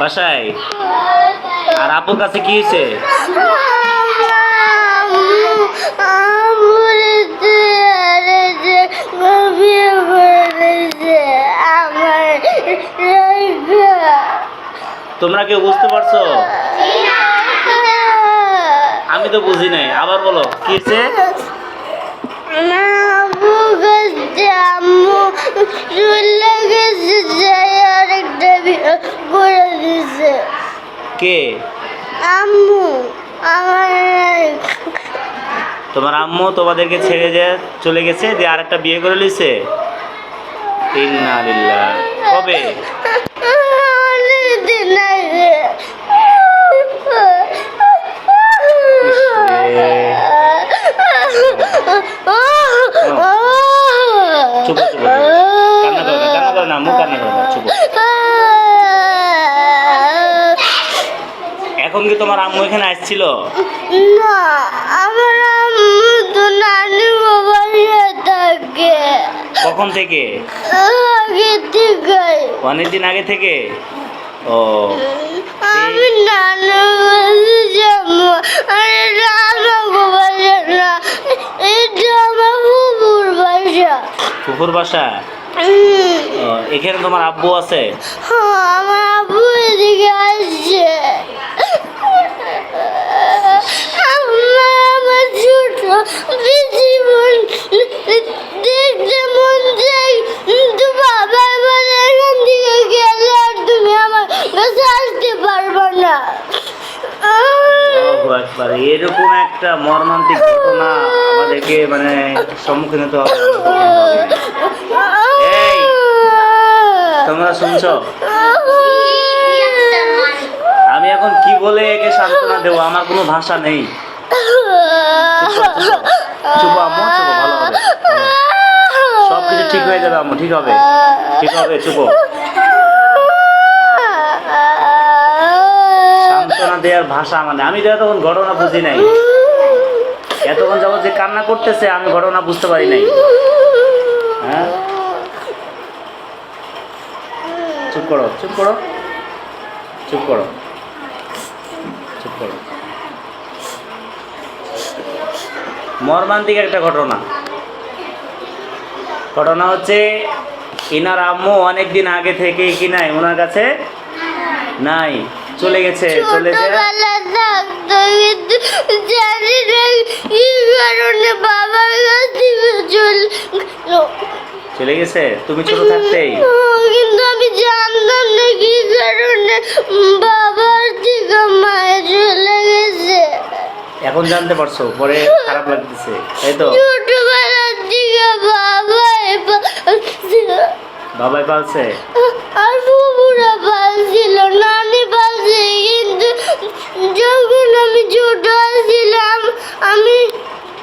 বাসায়? আর আপুর কাছে কি হয়েছে? তোমরা কেউ বুঝতে পারছ? আমি তো বুঝি নাই। আবার বলো, কি হয়েছে? করে দিছে কে? আম্মু। আমার তোমার আম্মু তোমাদেরকে ছেড়ে যে চলে গেছে দিয়ে আরেকটা বিয়ে করে লিছে কবে? চুপ চুপ কান্না করো না কান্না করো না আম্মু কান্না করো না চুপ এখন কি তোমার আম্মু এখানে আসছিল? না আমার আম্মু তো নানি বাবার থাকে কখন থেকে? আগে থেকে। অনেকদিন আগে থেকে? ও। আমি নানু কাছে যাব আর এটা আমাকে বাসা না এটা আমার বুবুর বাসা। কুকুর বাসা? এখানে তোমার আব্বু আছে? হ্যাঁ, আমার আব্বু এদিকে আসছে। আকবার। এরকম একটা মর্মান্তিক ঘটনা আমাদেরকে মানে সম্মুখীন হতে হবে তোমরা শুনছো আমি এখন কি বলে একে সান্ত্বনা দেবো আমার কোনো ভাষা নেই চুপ সব কিছু ঠিক হয়ে যাবে আম্মু ঠিক হবে ঠিক হবে চুপ দেওয়ার ভাষা নেই। আমি তো এতক্ষণ ঘটনা বুঝি নাই। এতক্ষণ যাবত যে কান্না করতেছে, আমি ঘটনা বুঝতে পারি নাই। হ্যাঁ? চুপ করো চুপ করো। চুপ করো। চুপ করো। মর্মান্তিক একটা ঘটনা। ঘটনা হচ্ছে, ইনার আম্মু অনেক দিন আগে থেকে কি নাই? ওনার কাছে নাই। চলে গেছে চলে চল গেছে? তুমি ছোট থাকতেই। কিন্তু আমি জানতাম না কি কারণে বাবার থেকে মায়ের চলে গেছে। এখন জানতে পারছ পরে খারাপ লাগতেছে তাই তো? ছোটবেলার থেকে পালছিল। বাবাই পালছে? যখন আমি ছোট ছিলাম, আমি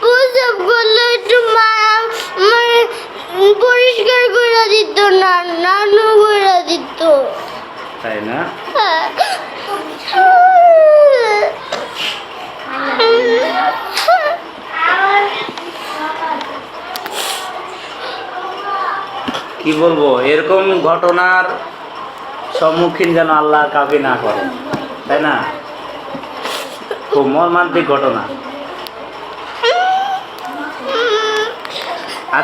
প্রসব করলে একটু মা মানে পরিষ্কার করে দিত না নানু করে দিত। তাই না? কি বলব, এরকম ঘটনার সম্মুখীন যেন আল্লাহ কাউকে না করে তাই না? খুব মর্মান্তিক ঘটনা।